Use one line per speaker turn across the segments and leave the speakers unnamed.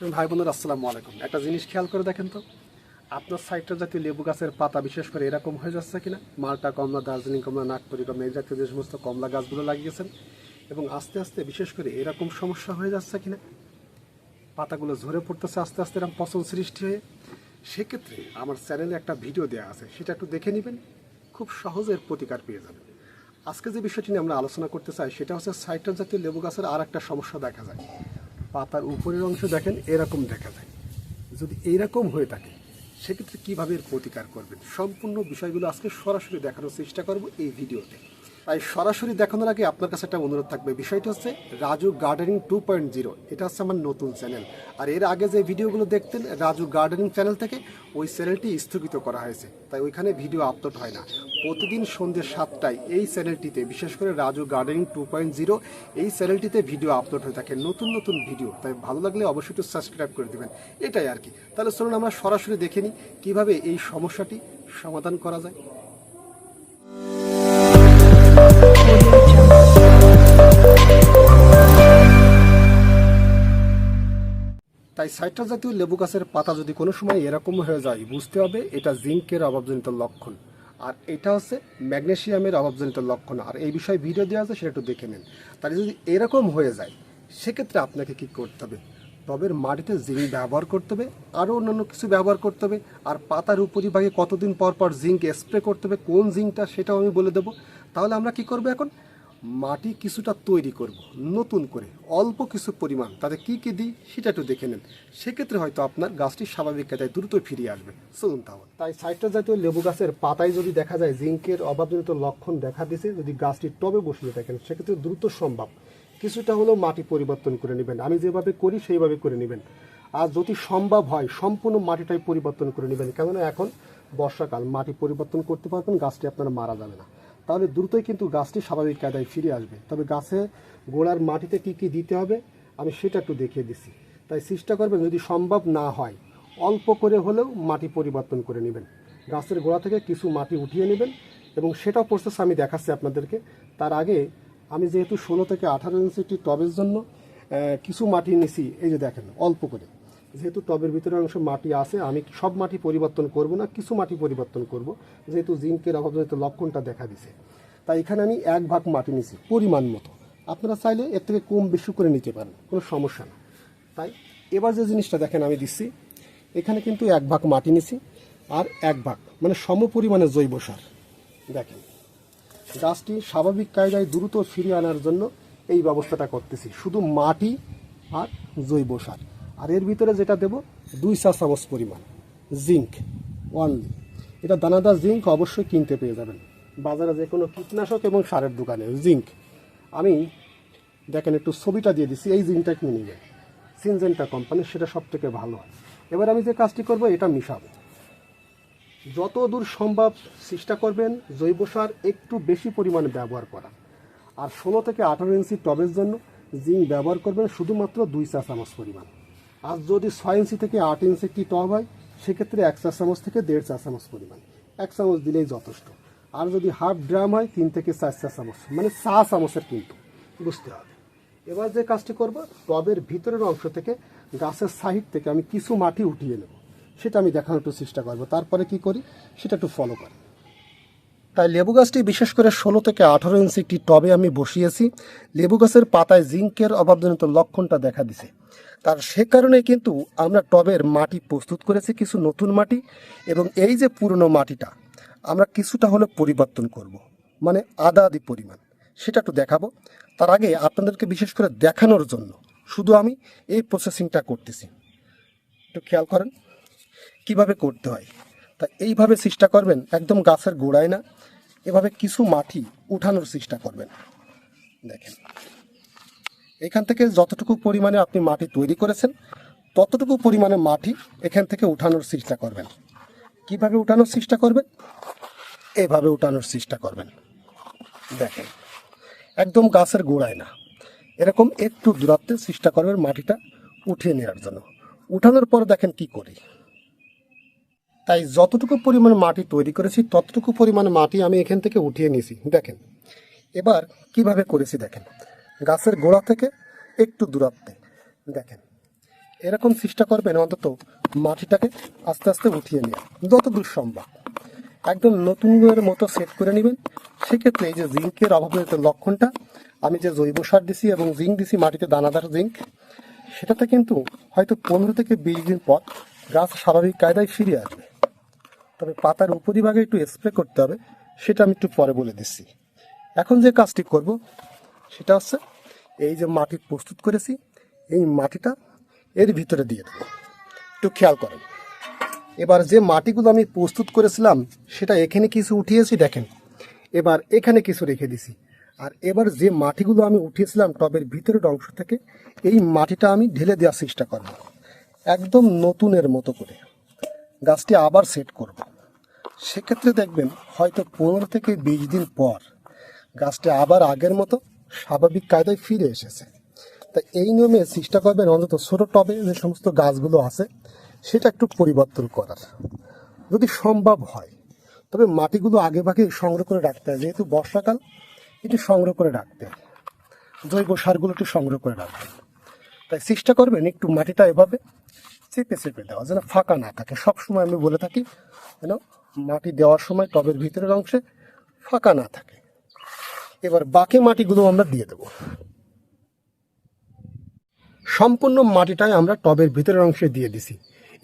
ভাই বোনের, আসসালামু আলাইকুম। একটা জিনিস খেয়াল করে দেখেন তো, আপনার সাইডটা জাতীয় লেবু গাছের পাতা বিশেষ করে এরকম হয়ে যাচ্ছে কিনা? মালটা কমলা, দার্জিলিং কমলা, নাগপুরি কমলা, এই জাতীয় যে সমস্ত কমলা গাছগুলো লাগিয়েছেন, এবং আস্তে আস্তে বিশেষ করে এরকম সমস্যা হয়ে যাচ্ছে কিনা? পাতাগুলো ঝরে পড়তেছে, আস্তে আস্তে এরকম পচন সৃষ্টি হয়ে। সেক্ষেত্রে আমার চ্যানেলে একটা ভিডিও দেওয়া আছে, সেটা একটু দেখে নেবেন, খুব সহজে এর প্রতিকার পেয়ে যাবেন। আজকে যে বিষয়টি নিয়ে আমরা আলোচনা করতে চাই, সেটা হচ্ছে সাইট্রাস জাতীয় লেবু গাছের আর একটা সমস্যা দেখা যায়। পাতার উপরের অংশ দেখেন, এরকম দেখা যায়। যদি এইরকম হয়ে থাকে, সেক্ষেত্রে কীভাবে এর প্রতিকার করবেন? সম্পূর্ণ বিষয়গুলো আজকে সরাসরি দেখানোর চেষ্টা করব এই ভিডিওতে। তাই সরাসরি দেখানোর আগে আপনার কাছে একটা অনুরোধ থাকবে। বিষয়টা হচ্ছে Raju gardening two point zero. এটা হচ্ছে আমার নতুন চ্যানেল। আর এর আগে যে ভিডিওগুলো দেখতেন রাজু গার্ডেনিং চ্যানেল থেকে, ওই চ্যানেলটি স্থগিত করা হয়েছে। তাই ওইখানে ভিডিও আপলোড হয় না। প্রতিদিন সন্ধ্যে সাতটায় এই চ্যানেলটিতে, বিশেষ করে Raju gardening two point zero, এই চ্যানেলটিতে ভিডিও আপলোড হয়ে থাকে নতুন নতুন ভিডিও। তাই ভালো লাগলে অবশ্যই একটু সাবস্ক্রাইব করে দেবেন। এটাই আর কি। তাহলে চলুন আমরা সরাসরি দেখে নিই কীভাবে এই সমস্যাটি সমাধান করা যায়। তাই সাইট্রাস জাতীয় লেবু গাছের পাতা যদি কোনো সময় এরকম হয়ে যায়, বুঝতে হবে এটা জিঙ্কের অভাবজনিত লক্ষণ। আর এটা হচ্ছে ম্যাগনেসিয়ামের অভাবজনিত লক্ষণ। আর এই বিষয়ে ভিডিও দেওয়া আছে, সেটা একটু দেখে নেন। তাই যদি এরকম হয়ে যায়, সেক্ষেত্রে আপনাকে কি করতে হবে? টবের মাটিতে জিঙ্ক ব্যবহার করতে হবে, আরও অন্যান্য কিছু ব্যবহার করতে হবে। আর পাতার উপরিভাগে কতদিন পর পর জিঙ্ক স্প্রে করতে হবে, কোন জিঙ্কটা সেটাও আমি বলে দেবো। তাহলে আমরা কি করব এখন? মাটি কিছুটা তৈরি করব, নতুন করে, অল্প কিছু পরিমাণ। তাতে কি কি দিই সেটা একটু দেখে নেন। সেক্ষেত্রে হয়তো আপনার গাছটি স্বাভাবিক কাতায় দ্রুত ফিরিয়ে আসবে। চলুন তাহলে। তাই সাইট্রাস জাতীয় লেবু গাছের পাতায় যদি দেখা যায় জিঙ্কের অভাবজনিত লক্ষণ দেখা দিছে, যদি গাছটি টবে বসিয়ে থাকেন, সেক্ষেত্রে দ্রুত সম্ভব। কিছুটা হলেও মাটি পরিবর্তন করে নেবেন। আমি যেভাবে করি, সেইভাবে করে নেবেন। আর যদি সম্ভব হয়, সম্পূর্ণ মাটিটাই পরিবর্তন করে নেবেন। কেননা এখন বর্ষাকাল, মাটি পরিবর্তন করতে পারবেন, গাছটি আপনার মারা যাবে না। তাহলে দ্রুতই কিন্তু গাছটি স্বাভাবিক কায়দায় ফিরে আসবে। তবে গাছে গোড়ার মাটিতে কি কি দিতে হবে, আমি সেটা একটু দেখিয়ে দিচ্ছি। তাই চেষ্টা করবেন যদি সম্ভব না হয়, অল্প করে হলেও মাটি পরিবর্তন করে নেবেন। গাছের গোড়া থেকে কিছু মাটি উঠিয়ে নেবেন এবং সেটাও প্রসেস আমি দেখাচ্ছি আপনাদেরকে। তার আগে আমি যেহেতু ষোলো থেকে আঠারো ইঞ্চি একটি টবের জন্য কিছু মাটি নিছি এই যে দেখেন, অল্প করে। যেহেতু টবের ভিতরে অংশ মাটি আছে, আমি সব মাটি পরিবর্তন করব না, কিছু মাটি পরিবর্তন করব। যেহেতু জিঙ্কের অভাবজনিত লক্ষণটা দেখা দিছে। তাই এখানে আমি এক ভাগ মাটি নিছি পরিমাণ মতো। আপনারা চাইলে এর থেকে কম বেশি করে নিতে পারেন, কোনো সমস্যা না। তাই এবার যে জিনিসটা দেখেন, আমি দিচ্ছি, এখানে কিন্তু এক ভাগ মাটি নিছি আর এক ভাগ মানে সম পরিমাণে জৈব সার। দেখেন, গাছটি স্বাভাবিক কায়দায় দ্রুত ফিরিয়ে আনার জন্য এই ব্যবস্থাটা করতেছি, শুধু মাটি আর জৈব সার। আর এর ভিতরে যেটা দেব, দুই চা চামচ পরিমাণ জিঙ্ক ওয়ানলি এটা দানাদার জিঙ্ক অবশ্যই কিনতে পেয়ে যাবেন। বাজারে যে কোনো কীটনাশক এবং সারের দোকানে জিঙ্ক আমি দেখেন একটু ছবিটা দিয়ে দিচ্ছি এই জিঙ্কটা কিনে নেবেন সিনজেন্টা কোম্পানির, সেটা সব থেকে ভালো হয়। এবার আমি যে কাজটি করব, এটা মিশাবো। যত দূর সম্ভব চেষ্টা করবেন জৈব সার একটু বেশি পরিমাণে ব্যবহার করা। আর ষোলো থেকে আঠারো ইঞ্চি টবের জন্য জিঙ্ক ব্যবহার করবেন শুধুমাত্র দুই চা চামচ পরিমাণ। আর যদি ছয় ইঞ্চি থেকে আট ইঞ্চি একটি টব হয়, সেক্ষেত্রে এক চা চামচ থেকে দেড় চা চামচ পরিমাণ। এক চামচ দিলেই যথেষ্ট। আর যদি হাফ ড্রাম হয়, তিন থেকে চার চা চামচ মানে চা চামচের কিন্তু। বুঝতে হবে। এবার যে কাজটি করব, টবের ভিতরের অংশ থেকে গাছের সাইড থেকে আমি কিছু মাটি উঠিয়ে নেব। সেটা আমি দেখানোর একটু চেষ্টা করব। তারপরে কি করি, সেটা একটু ফলো করি। তাই লেবু গাছটি বিশেষ করে ষোলো থেকে আঠারো ইঞ্চি একটি টবে আমি বসিয়েছি। লেবু গাছের পাতায় জিঙ্কের অভাবজনিত লক্ষণটা দেখা দিছে। তার সে কারণে কিন্তু আমরা টবের মাটি প্রস্তুত করেছি কিছু নতুন মাটি এবং এই যে পুরনো মাটিটা, আমরা কিছুটা হলে পরিবর্তন করব। মানে আদা আদি পরিমাণ, সেটা একটু দেখাবো। তার আগে আপনাদেরকে বিশেষ করে দেখানোর জন্য শুধু আমি এই প্রসেসিংটা করতেছি। একটু খেয়াল করেন, কীভাবে করতে হয়। তা এইভাবে চেষ্টা করবেন, একদম গাছের গোড়ায় না, এভাবে কিছু মাটি উঠানোর চেষ্টা করবেন। দেখেন, এখান থেকে যতটুকু পরিমাণে আপনি মাটি তৈরি করেছেন, ততটুকু পরিমাণে মাটি এখান থেকে উঠানোর চেষ্টা করবেন। কীভাবে উঠানোর চেষ্টা করবেন? এভাবে উঠানোর চেষ্টা করবেন। দেখেন, একদম গাছের গোড়ায় না, এরকম একটু দূরত্বে চেষ্টা করবেন মাটিটা উঠিয়ে নেওয়ার জন্য। উঠানোর পর দেখেন কি করি। তাই যতটুকু পরিমাণ মাটি তৈরি করেছি, ততটুকু পরিমাণ মাটি আমি এখান থেকে উঠিয়ে নিয়েছি। দেখেন, এবার কীভাবে করেছি দেখেন। গাছের গোড়া থেকে একটু দূরত্বে, দেখেন। এরকম চেষ্টা করবেন অন্তত মাটিটাকে আস্তে আস্তে উঠিয়ে নেওয়া যত দূর সম্ভব। একদম নতুন নতুনের মতো সেট করে নেবেন। সেক্ষেত্রে এই যে জিঙ্কের অভাবজনিত লক্ষণটা, আমি যে জৈব সার দিছি এবং জিঙ্ক দিছি, মাটিতে দানাদার জিঙ্ক, সেটাতে কিন্তু হয়তো পনেরো থেকে বিশ দিন পর গাছ স্বাভাবিক কায়দায় ফিরে আসবে। তবে পাতার উপরিভাগে একটু স্প্রে করতে হবে, সেটা আমি একটু পরে বলে দিচ্ছি। এখন যে কাজটি করব, সেটা হচ্ছে এই যে মাটি প্রস্তুত করেছি, এই মাটিটা এর ভিতরে দিয়ে দেবো। একটু খেয়াল করেন। এবার যে মাটিগুলো আমি প্রস্তুত করেছিলাম, সেটা এখানে কিছু উঠিয়েছি, দেখেন। এবার এখানে কিছু রেখে দিছি। আর এবার যে মাটিগুলো আমি উঠিয়েছিলাম টবের ভিতরের অংশ থেকে, এই মাটিটা আমি ঢেলে দেওয়ার চেষ্টা করব। একদম নতুনের মতো করে। গাছটি আবার সেট করব। সেক্ষেত্রে দেখবেন হয়তো পনেরো থেকে বিশ দিন পর গাছটি আবার আগের মতো স্বাভাবিক কায়দায় ফিরে এসেছে। তা এই নিয়মে চেষ্টা করবেন অন্তত ছোটো টবে যে সমস্ত গাছগুলো আছে, সেটা একটু পরিবর্তন করার। যদি সম্ভব হয়, তবে মাটিগুলো আগে ভাগে সংগ্রহ করে রাখতে হয়। যেহেতু বর্ষাকাল একটু সংগ্রহ করে রাখতে হয়। জৈব সারগুলো একটু সংগ্রহ করে রাখবেন। তাই চেষ্টা করবেন একটু মাটিটা এভাবে চেপে চেপে দেওয়া, যেন ফাঁকা না থাকে। সবসময় আমি বলে থাকি, যেন মাটি দেওয়ার সময় টবের ভিতরের অংশে ফাঁকা না থাকে। এবার বাকি মাটিগুলো আমরা দিয়ে দেবো। সম্পূর্ণ মাটিটাই আমরা টবের ভিতরের অংশে দিয়ে দিছি।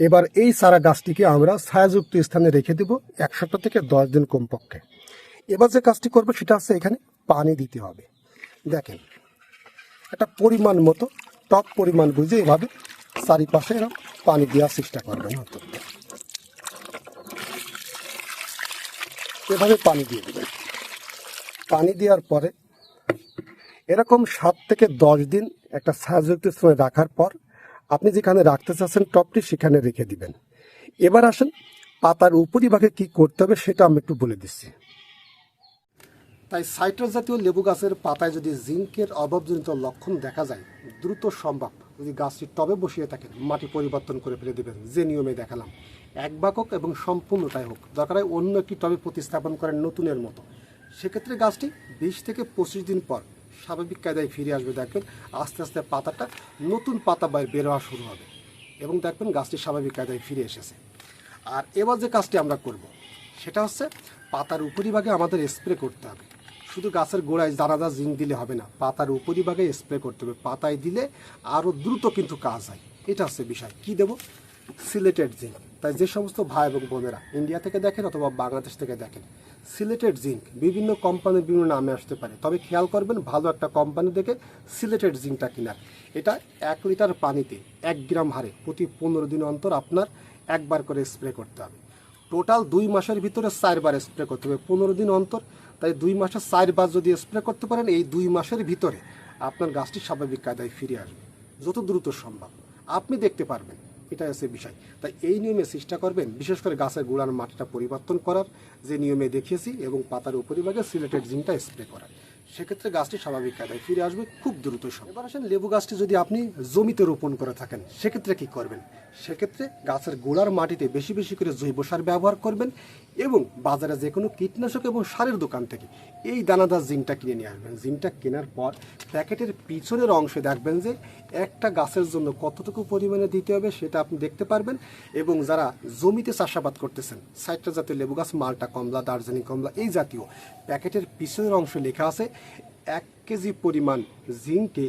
এবার এই সারা গাছটিকে আমরা ছায়াযুক্ত স্থানে রেখে দেব এক সপ্তাহ থেকে দশ দিন কমপক্ষে। এবার যে কাজটি করব সেটা হচ্ছে এখানে পানি দিতে হবে। দেখেন, একটা পরিমাণ মতো টপ পরিমাণ বুঝে এভাবে চারিপাশে এরকম পানি দেওয়ার চেষ্টা করবেন অন্তত এভাবে পানি দিয়ে দেবেন। পানি দেওয়ার পরে এরকম সাত থেকে দশ দিন একটা ছায়াযুক্ত স্থানে রাখার পর আপনি যেখানে রাখতে চাচ্ছেন টপটি সেখানে রেখে দিবেন। এবার আসেন পাতার উপরিভাগে কি করতে হবে সেটা আমি একটু বলে দিচ্ছি। তাই সাইট্রাস জাতীয় লেবু গাছের পাতায় যদি জিঙ্কের অভাবজনিত লক্ষণ দেখা যায়, দ্রুত সম্ভব। যদি গাছটি টবে বসিয়ে থাকেন, মাটি পরিবর্তন করে ফেলে দেবেন, যে নিয়মে দেখালাম। এক বাকক এবং সম্পূর্ণটাই হোক। দরকার হয় অন্য একটি টবে প্রতিস্থাপন করেন নতুনের মতো। সেক্ষেত্রে গাছটি বিশ থেকে পঁচিশ দিন পর স্বাভাবিক কায়দায় ফিরে আসবে। দেখবেন আস্তে আস্তে পাতাটা নতুন পাতা বাইরে বের হওয়া শুরু হবে এবং দেখবেন গাছটি স্বাভাবিক কায়দায় ফিরে এসেছে। আর এবার যে কাজটি আমরা করব, সেটা হচ্ছে পাতার উপরিভাগে আমাদের স্প্রে করতে হবে। শুধু গাছের গোড়ায় দানাদার জিঙ্ক দিলে হবে না, পাতার উপরিভাগে স্প্রে করতে হবে। পাতায় দিলে আরও দ্রুত কিন্তু কাজ হয়। এটা হচ্ছে বিষয়। কি দেব? সিলেটেড জিঙ্ক তাই যে সমস্ত ভাই এবং বোনেরা ইন্ডিয়া থেকে দেখেন অথবা বাংলাদেশ থেকে দেখেন সিলেটেড জিঙ্ক বিভিন্ন কোম্পানির বিভিন্ন নামে আসতে পারে। তবে খেয়াল করবেন, ভালো একটা কোম্পানি দেখে সিলেটেড জিঙ্কটা কেনার। এটা এক লিটার পানিতে এক গ্রাম হারে প্রতি পনেরো দিন অন্তর আপনার একবার করে স্প্রে করতে হবে। টোটাল দুই মাসের ভিতরে চারবার স্প্রে করতে হবে। পনেরো দিন অন্তর তাই দুই মাসে চারবার যদি স্প্রে করতে পারেন, এই দুই মাসের ভিতরে আপনার গাছটি স্বাভাবিক কায়দায় ফিরে আসবে। যত দ্রুত সম্ভব। আপনি দেখতে পারবেন, এটা হচ্ছে বিষয়। তাই এই নিয়মে চেষ্টা করবেন, বিশেষ করে গাছের গোড়ার মাটিটা পরিবর্তন করার, যে নিয়মে দেখিয়েছি, এবং পাতার উপরিভাগে সিলেটেড জিনটা স্প্রে করার। সেক্ষেত্রে গাছটি স্বাভাবিক কায়দায় ফিরে আসবে খুব দ্রুত সময়। এবার আসেন লেবু গাছটি যদি আপনি জমিতে রোপণ করে থাকেন, সেক্ষেত্রে কি করবেন? সেক্ষেত্রে গাছের গোড়ার মাটিতে বেশি বেশি করে জৈব সার ব্যবহার করবেন এবং বাজারে যে কোনো কীটনাশক এবং সারের দোকান থেকে এই দানাদার জিনটা কিনে নিয়ে আসবেন। জিনটা কেনার পর প্যাকেটের পিছনের অংশে দেখবেন যে একটা গাছের জন্য কতটুকু পরিমাণে দিতে হবে সেটা আপনি দেখতে পারবেন এবং যারা জমিতে চাষাবাদ করতেছেন সাইটটা জাতীয় লেবু গাছ, মালটা কমলা, দার্জিলিং কমলা, এই জাতীয় প্যাকেটের পিছনের অংশে লেখা আছে এক কেজি পরিমাণ জিঙ্কে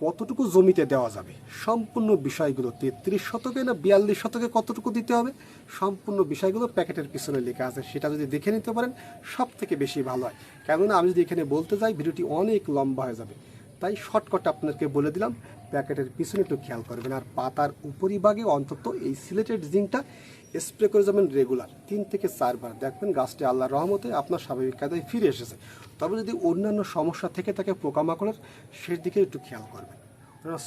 কতটুকু জমিতে দেওয়া যাবে? সম্পূর্ণ বিষয়গুলো তেত্রিশ শতকে না বিয়াল্লিশ শতকে কতটুকু দিতে হবে? সম্পূর্ণ বিষয়গুলো প্যাকেটের পিছনে লেখা আছে, সেটা যদি দেখে নিতে পারেন সব থেকে বেশি ভালো হয়। কেননা আমি যদি এখানে বলতে যাই, ভিডিওটি অনেক লম্বা হয়ে যাবে। তাই শর্টকাট আপনাকে বলে দিলাম প্যাকেটের পিছনে একটু খেয়াল করবেন। আর পাতার উপরিভাগে অন্তত এই সিলেটেড জিঙ্কটা স্প্রে করে যাবেন রেগুলার। তিন থেকে চারবার। দেখবেন গাছটি আল্লাহর রহমতে আপনার স্বাভাবিক কায়দায় ফিরে এসেছে। তবে যদি অন্যান্য সমস্যা থেকে থাকে পোকামাকড়ের, সেদিকে একটু খেয়াল করবেন।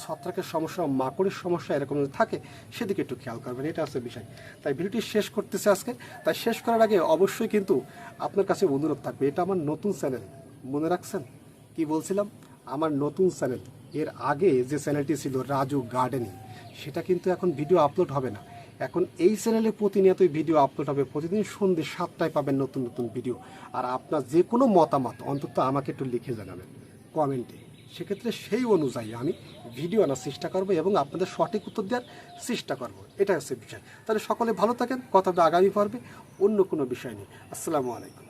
ছত্রাকের সমস্যা, মাকড়ের সমস্যা এরকম যদি থাকে, সেদিকে একটু খেয়াল করবেন। এটা হচ্ছে বিষয়। তাই ভিডিওটি শেষ করতেছে আজকে। তাই শেষ করার আগে অবশ্যই কিন্তু আপনার কাছে অনুরোধ থাকবে। এটা আমার নতুন চ্যানেল। মনে রাখছেন? কি বলছিলাম? আমার নতুন চ্যানেল। এর আগে যে চ্যানেলটি ছিল রাজু গার্ডেনিং, সেটা কিন্তু এখন ভিডিও আপলোড হবে না। এখন এই চ্যানেলে প্রতিনিয়তই ভিডিও আপলোড হবে। প্রতিদিন সন্ধ্যে সাতটায় পাবেন নতুন নতুন ভিডিও। আর আপনার যে কোনো মতামত, অন্তত আমাকে একটু লিখে জানাবেন কমেন্টে। সেক্ষেত্রে সেই অনুযায়ী আমি ভিডিও আনার চেষ্টা করব এবং আপনাদের সঠিক উত্তর দেওয়ার চেষ্টা করব। এটা হচ্ছে বিষয়। তাহলে সকলে ভালো থাকেন। কথাটা আগামী পর্বে অন্য কোনো বিষয় নেই আসসালামু আলাইকুম।